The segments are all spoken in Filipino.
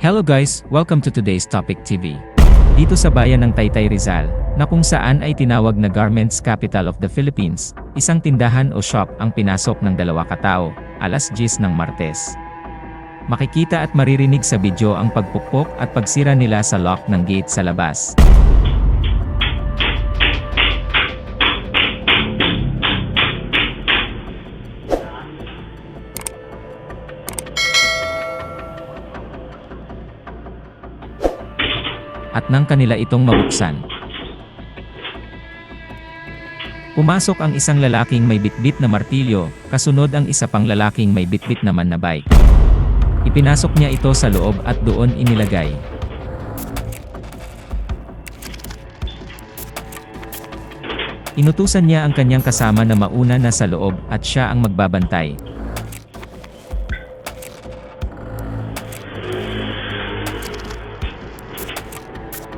Hello guys, welcome to today's Topic TV. Dito sa bayan ng Taytay Rizal, na kung saan ay tinawag na Garments Capital of the Philippines, isang tindahan o shop ang pinasok ng dalawa katao, alas 10 ng Martes. Makikita at maririnig sa video ang pagpukpok at pagsira nila sa lock ng gate sa labas. At nang kanila itong mabuksan. Pumasok ang isang lalaking may bitbit na martilyo, kasunod ang isa pang lalaking may bitbit naman na bike. Ipinasok niya ito sa loob at doon inilagay. Inutusan niya ang kanyang kasama na mauna na sa loob at siya ang magbabantay.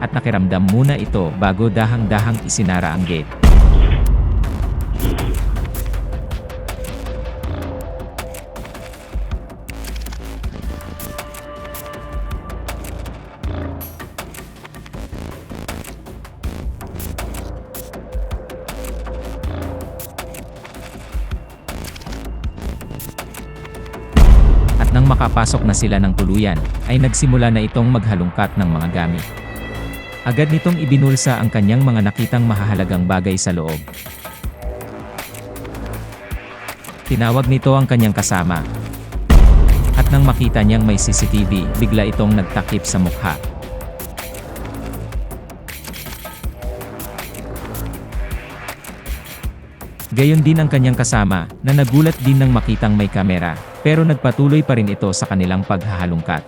At nakiramdam muna ito bago dahang-dahang isinara ang gate. At nang makapasok na sila ng tuluyan, ay nagsimula na itong maghalungkat ng mga gamit. Agad nitong ibinulsa ang kanyang mga nakitang mahahalagang bagay sa loob. Tinawag nito ang kanyang kasama. At nang makita niyang may CCTV, bigla itong nagtakip sa mukha. Gayon din ang kanyang kasama, na nagulat din nang makitang may kamera, pero nagpatuloy pa rin ito sa kanilang paghahalungkat.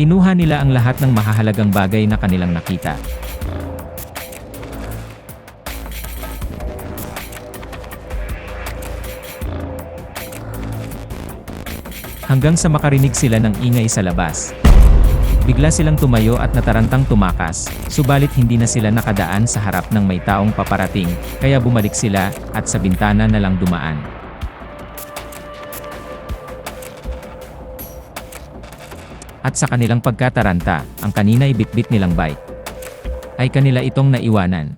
Kinuha nila ang lahat ng mahahalagang bagay na kanilang nakita. Hanggang sa makarinig sila ng ingay sa labas. Bigla silang tumayo at natarantang tumakas, subalit hindi na sila nakadaan sa harap ng may taong paparating, kaya bumalik sila, at sa bintana na lang dumaan. At sa kanilang pagkataranta, ang kanina'y bitbit nilang bike. Ay kanila itong naiwanan.